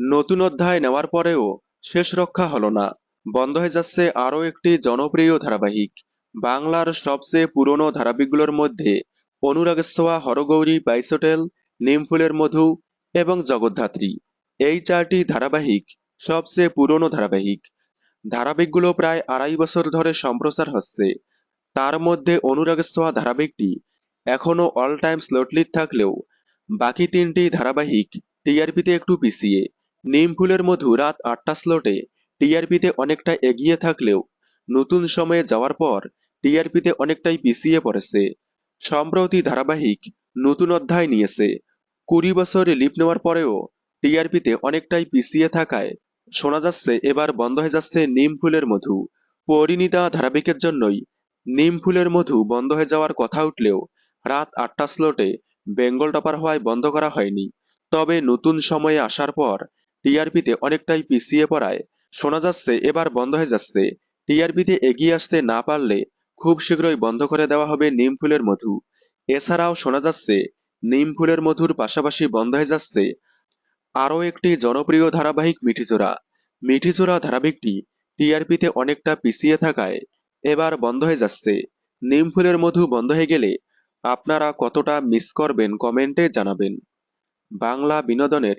নতুন অধ্যায় নেওয়ার পরেও শেষ রক্ষা হলো না। বন্ধ হয়ে যাচ্ছে আরও একটি জনপ্রিয় ধারাবাহিক। বাংলার সবচেয়ে পুরনো ধারাবাহিকগুলোর মধ্যে অনুরাগের ছোঁয়া হরগৌরী, বাইসোটেল, নিমফুলের মধু এবং জগদ্ধাত্রী। এই চারটি ধারাবাহিক সবচেয়ে পুরনো ধারাবাহিক। ধারাবাহিকগুলো প্রায় আড়াই বছর ধরে সম্প্রচার হচ্ছে। তার মধ্যে অনুরাগের ছোঁয়া ধারাবাহিকটি এখনও অল টাইম স্লটলিট থাকলেও বাকি তিনটি ধারাবাহিক টিআরপিতে একটু পিছিয়ে। নিমফুলের মধু রাত আটটা স্লটে টিআরপিতে অনেকটা এগিয়ে থাকলেও নতুন সময়ে যাওয়ার পর টিআরপিতে অনেকটাই পিছিয়ে পড়েছে। সম্প্রতি ধারাবাহিক নতুন অধ্যায় নিয়েছে। কুড়ি বছরে লিপ নেওয়ার পরেও টিআরপিতে অনেকটাই পিছিয়ে থাকায় শোনা যাচ্ছে এবার বন্ধ হয়ে যাচ্ছে নিম ফুলের মধু। পরিণীতা ধারাবাহিকের জন্যই নিম ফুলের মধু বন্ধ হয়ে যাওয়ার কথা উঠলেও রাত আটটা স্লটে বেঙ্গল টপার হওয়ায় বন্ধ করা হয়নি। তবে নতুন সময়ে আসার পর টিআরপিতে অনেকটাই পিছিয়ে পড়ায়। শোনা যাচ্ছে, এবার বন্ধ হয়ে যাচ্ছে। টিআরপিতে এগিয়ে আসতে না পারলে খুব শীঘ্রই বন্ধ করে দেওয়া হবে নিম ফুলের মধু। এছাড়াও শোনা যাচ্ছে, নিম ফুলের মধুর পাশাপাশি বন্ধ হয়ে যাচ্ছে আরও একটি জনপ্রিয় ধারাবাহিক মিঠিচোরা। মিঠিচোরা ধারাবাহিকটি টিআরপিতে অনেকটা পিছিয়ে থাকায় এবার বন্ধ হয়ে যাচ্ছে। নিম ফুলের মধু বন্ধ হয়ে গেলে আপনারা কতটা মিস করবেন কমেন্টে জানাবেন। বাংলা বিনোদনের